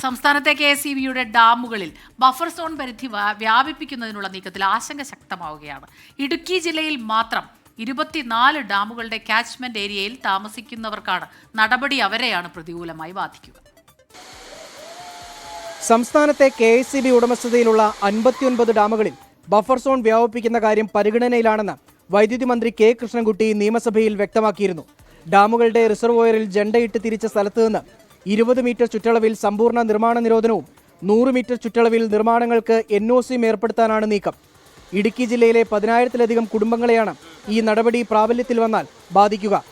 സംസ്ഥാനത്തെ K S E ബിയുടെ ഡാമുകളിൽ ബഫർ സോൺ പരിധി വ്യാ- വ്യാപിപ്പിക്കുന്നതിനുള്ള നീക്കത്തിൽ ആശങ്ക ശക്തമാവുകയാണ്. ഇടുക്കി ജില്ലയിൽ മാത്രം ഇരുപത്തിനാല് ഡാമുകളുടെ കാച്ച്മെന്റ് ഏരിയയിൽ താമസിക്കുന്നവർക്കാണ് നടപടി അവരെയാണ് പ്രതികൂലമായി ബാധിക്കുക. സംസ്ഥാനത്തെ കെ എസ് സി ബി ഉടമസ്ഥതയിലുള്ള അൻപത്തിയൊൻപത് ഡാമുകളിൽ ബഫർ സോൺ വ്യാപിപ്പിക്കുന്ന കാര്യം പരിഗണനയിലാണെന്ന് വൈദ്യുതി മന്ത്രി കെ കൃഷ്ണൻകുട്ടി നിയമസഭയിൽ വ്യക്തമാക്കിയിരുന്നു. ഡാമുകളുടെ റിസർവോയറിൽ ജണ്ടയിട്ട് തിരിച്ച സ്ഥലത്ത് നിന്ന് ഇരുപത് മീറ്റർ ചുറ്റളവിൽ സമ്പൂർണ നിർമ്മാണ നിരോധനവും നൂറ് മീറ്റർ ചുറ്റളവിൽ നിർമ്മാണങ്ങൾക്ക് എൻ ഒ സിയും ഏർപ്പെടുത്താനാണ് നീക്കം. ഇടുക്കി ജില്ലയിലെ പതിനായിരത്തിലധികം കുടുംബങ്ങളെയാണ് ഈ നടപടി പ്രാബല്യത്തിൽ വന്നാൽ ബാധിക്കുക.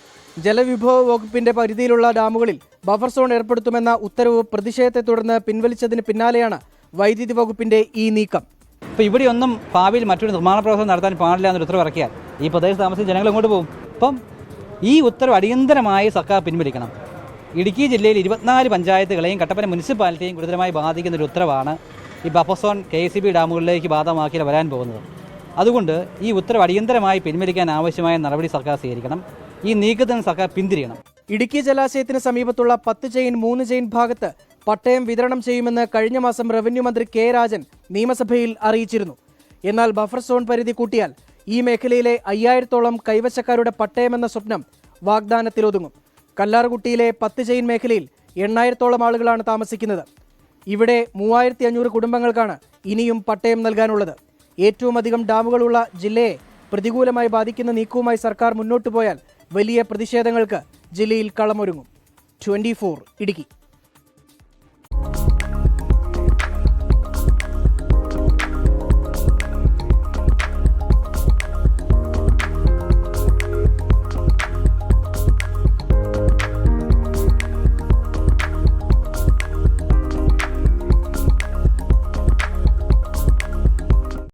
ജലവിഭവ വകുപ്പിന്റെ പരിധിയിലുള്ള ഡാമുകളിൽ ബഫർ സോൺ ഏർപ്പെടുത്തുമെന്ന ഉത്തരവ് പ്രതിഷേധത്തെ തുടർന്ന് പിൻവലിച്ചതിന് പിന്നാലെയാണ് വൈദ്യുതി വകുപ്പിന്റെ ഈ നീക്കം. ഇപ്പോൾ ഇവിടെയൊന്നും ഭാവിയിൽ മറ്റൊരു നിർമ്മാണ പ്രവർത്തനം നടത്താൻ പാടില്ല എന്നൊരു ഉത്തരവ് ഇറക്കിയാൽ ഈ പ്രദേശത്ത് താമസിച്ച് ജനങ്ങൾ എങ്ങോട്ട് പോകും? അപ്പം ഈ ഉത്തരവ് അടിയന്തരമായി സർക്കാർ പിൻവലിക്കണം. ഇടുക്കി ജില്ലയിൽ ഇരുപത്തിനാല് പഞ്ചായത്തുകളെയും കട്ടപ്പന മുനിസിപ്പാലിറ്റിയെയും ഗുരുതരമായി ബാധിക്കുന്ന ഒരു ഉത്തരവാണ് ഈ buffer zone K C B ഡാമുകളിലേക്ക് ബാധമാക്കി വരാൻ പോകുന്നത്. അതുകൊണ്ട് ഈ ഉത്തരവ് അടിയന്തരമായി പിൻവലിക്കാൻ ആവശ്യമായ നടപടി സർക്കാർ സ്വീകരിക്കണം. ഈ നീക്കത്തിന് സർക്കാർ പിന്തിരിയണം. ഇടുക്കി ജലാശയത്തിന് സമീപത്തുള്ള പത്ത് ചെയിൻ മൂന്ന് ചെയിൻ ഭാഗത്ത് പട്ടയം വിതരണം ചെയ്യുമെന്ന് കഴിഞ്ഞ മാസം റവന്യൂ മന്ത്രി കെ രാജൻ നിയമസഭയിൽ അറിയിച്ചിരുന്നു. എന്നാൽ ബഫർ സോൺ പരിധി കൂട്ടിയാൽ ഈ മേഖലയിലെ അയ്യായിരത്തോളം കൈവശക്കാരുടെ പട്ടയമെന്ന സ്വപ്നം വാഗ്ദാനത്തിലൊതുങ്ങും. കല്ലാർകുട്ടിയിലെ പത്ത് ചെയിൻ മേഖലയിൽ എണ്ണായിരത്തോളം ആളുകളാണ് താമസിക്കുന്നത്. ഇവിടെ മൂവായിരത്തി അഞ്ഞൂറ് കുടുംബങ്ങൾക്കാണ് ഇനിയും പട്ടയം നൽകാനുള്ളത്. ഏറ്റവും അധികം ഡാമുകളുള്ള ജില്ലയെ പ്രതികൂലമായി ബാധിക്കുന്ന നീക്കവുമായി സർക്കാർ മുന്നോട്ടു പോയാൽ വലിയ പ്രതിഷേധങ്ങൾക്ക് ജില്ലയിൽ കളമൊരുങ്ങും. ട്വന്റി ഇടുക്കി.